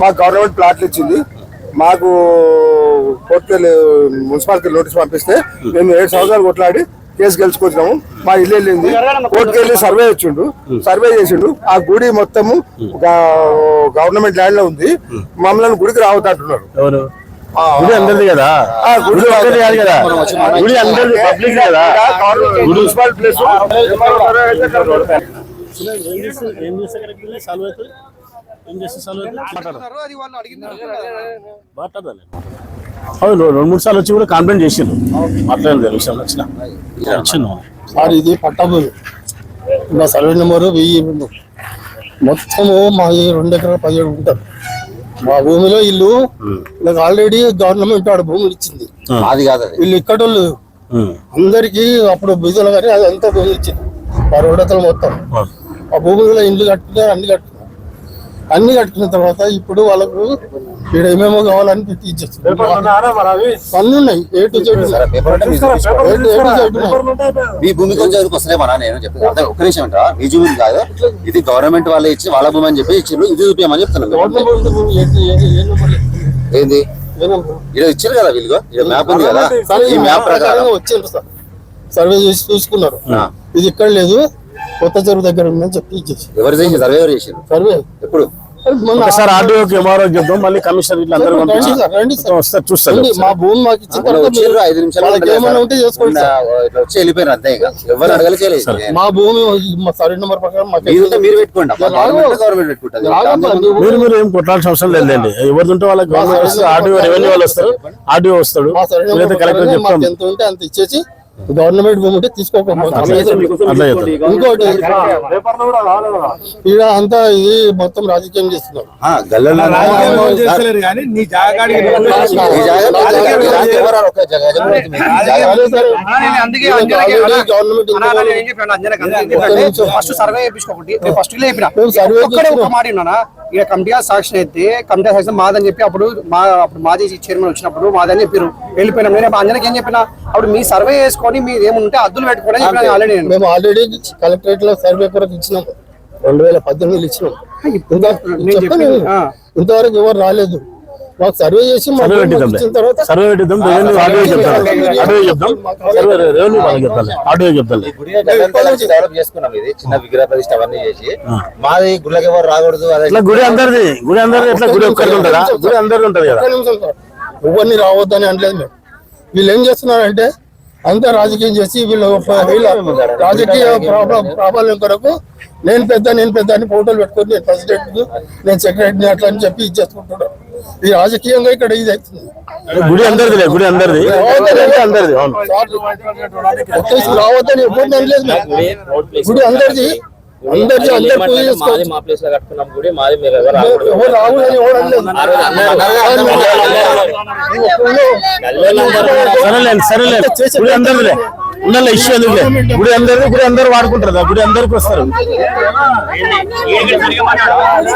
మాకు గవర్నమెంట్ ప్లాట్లు ఇచ్చింది మాకు కోర్టుకెళ్ళి మున్సిపాలిటీ నోటీస్ పంపిస్తే మేము ఏడు సంవత్సరాలు కొట్లాడి కేసు గెలుచుకొచ్చినాము మా ఇల్లు వెళ్ళింది కోర్టుకెళ్ళి సర్వే వచ్చిండు సర్వే చేసిండు ఆ గుడి మొత్తము గవర్నమెంట్ ల్యాండ్లో ఉంది మమ్మల్ని గుడికి రావద్దు అంటున్నారు ఎవరు ఆ, గుడి అందరిది కదా గుడి ఒక్కటి కాదు కదా గుడి అందరిది పబ్లిక్ కదా గవర్నమెంట్ మున్సిపల్ ప్లేస్ ఏం చేస్తే కరెక్ట్ సాల్వ్ అవుతుంది. ఏం చేస్తే సాల్వ్ అవుతుంది? మాట్లాడాలి అవును రెండు మూడు సార్లు వచ్చి కూడా కంప్లైంట్ చేసిండు. మాట్లాడలేదు విషయం వచ్చిన. వచ్చిండు. సార్ ఇది పట్టభూమి మా సర్వే నెంబరు వెయ్యి మొత్తము మా రెండు ఎకరాల పదిహేడు ఉంటారు మా భూమిలో ఇల్లు నాకు ఆల్రెడీ గవర్నమెంట్ ఆడ భూములు ఇచ్చింది. అది కాదు వీళ్ళు ఇక్కడ. అందరికీ అప్పుడు బీజలు కానీ అది అంతా భూమి ఇచ్చింది. మొత్తం. ఆ భూములలో ఇండ్లు కట్టుకున్నారు అన్ని కట్టుకున్నారు అన్ని కట్టుకున్న తర్వాత ఇప్పుడు వాళ్ళకు ఇక్కడ ఏమేమో కావాలని పెట్టి ఇచ్చేస్తారు అన్ని ఉన్నాయి. ఏ టు జెడ్ మీ భూమి కొంచెం వస్తున్నాయి మన నేను చెప్తాను ఒక్క నిమిషం అంట మీ భూమి కాదు. ఇది గవర్నమెంట్ వాళ్ళే ఇచ్చి వాళ్ళ భూమి అని చెప్పి ఇచ్చిండ్రు ఇది చూపించమని చెప్తున్నాను లేదు. ఏంది? ఇది ఇచ్చారు కదా వీళ్ళు? మ్యాప్ ఉంది కదా. సరే, ఈ మ్యాప్ ప్రకారం. వచ్చిండ్రు సార్ సర్వే చేసి చూసుకున్నారు. ఇది ఇక్కడ లేదు. కొత్త చెరువు దగ్గర ఉందని చెప్పి ఇచ్చేసి ఎవరు చేసి సర్వే ఎవరు చేసిండ్రు సర్వే. ఎప్పుడు? మొన్న ఒకసారి ఆర్డీఓకి ఎంఆర్ఓ చెప్దాం మళ్ళీ కమిషనర్ ఇట్లా అందరూ రండి పంపించి సార్, రండి సార్. వస్తారు చూస్తారు రండి, మా భూమి మాకు ఇచ్చిన మొన్న తర్వాత వచ్చిండ్రు మీరు- ఐదు నిమిషాలు ఏమైనా. ఉంటే చేసుకోండి. ఇట్లా వచ్చి వెళ్ళిపోయారు అంతే ఇక. ఎవరు అడగలి చేయలేదు మా భూమి మా సర్వే నెంబర్ ప్రకారం మాకు మీరు ఉంటే మీరు పెట్టుకోండి. గవర్నమెంట్ మీరు మీరు ఏం కొట్టాల్సిన అవసరం లేదండి ఎవరిది ఉంటే వాళ్ళకి గవర్నమెంట్ ఆర్డీఓ రెవెన్యూ వాళ్ళు వస్తారు. ఆర్డీఓ వస్తాడు. కలెక్టర్ చెప్తాం. ఎంత ఉంటే అంత ఇచ్చేసి గవర్నమెంట్ భూమి ఉంటే తీసుకోకపోతే. ఇంకోటి ఈడ అంతా ఇది మొత్తం రాజకీయం చేస్తున్నారు. ఇంకో ఇక కమిటీ సాక్ష్యం అయితే కమిటీ సాక్ష్యం మాదని చెప్పి అప్పుడు మా అప్పుడు మాజీ చైర్మన్ వచ్చినప్పుడు మాదని చెప్పారు వెళ్ళిపోయినాం. నేను అంజనకి ఏం చెప్పిన అప్పుడు మీ సర్వే చేసుకొని మీరు ఏముంటే అద్దులు పెట్టుకోవడం చెప్పిన. ఆల్రెడీ నేను మేము ఆల్రెడీ కలెక్టరేట్లో సర్వే కొరకు ఇచ్చినాం. రెండు వేల పద్దెనిమిదిలో ఇచ్చినాం. ఇంతవరకు ఎవరు రాలేదు. మాకు సర్వే చేసి సర్వే పెట్టిద్దాం సర్వే పెట్టిద్దాం. చెప్తాను చెప్తాం. సర్వే రెవెన్యూ వాళ్ళకి చెప్తాను చెప్తాను గుడి డెవలప్ చేసుకున్నాం ఇది. చిన్న విగ్రహ ప్రతిష్ట అవన్నీ చేసి. మాది గుళ్ళకి ఎవరు రాకూడదు గుడి అందరిది. గుడి అందరిది ఎట్లా గుడి ఒక్కరికి ఉంటుందా? గుడి అందరిది ఉంటది కదా? ఎవరిని రావద్దని అనలేదు మేము. వీళ్ళు ఏం చేస్తున్నారంటే అంతా రాజకీయం చేసి వీళ్ళు వీళ్ళ రాజకీయ ప్రాబ్లం ప్రాబ్లం కొరకు నేను పెద్ద నేను పెద్ద అని ఫోటోలు పెట్టుకొని నేను ప్రెసిడెంట్ నేను సెక్రటరీ అట్లా అని చెప్పి ఇచ్చేసుకుంటున్నాను ఈ రాజకీయంగా ఇక్కడ ఇది అవుతుంది. గుడి అందరిది గుడి అందరిది. అవును. వచ్చేసి రావద్దని ఎప్పుడు అనలేదు. గుడి అందరిది. అందరిది అందరు పూజ చేసుకోవచ్చు మా ప్లేస్లో కట్టుకున్నాం గుడి మాది మీరు ఎవరు. ఎవరు రావాలని ఎవరు అనలేదు. సరేలేండి సరేలేండి. గుడి అందరిదిలే. ఉండాలి ఇష్యూ ఎందుకులే గుడి అందరిది గుడి అందరు వాడుకుంటారు గుడి అందరికి వస్తారు. రావాలి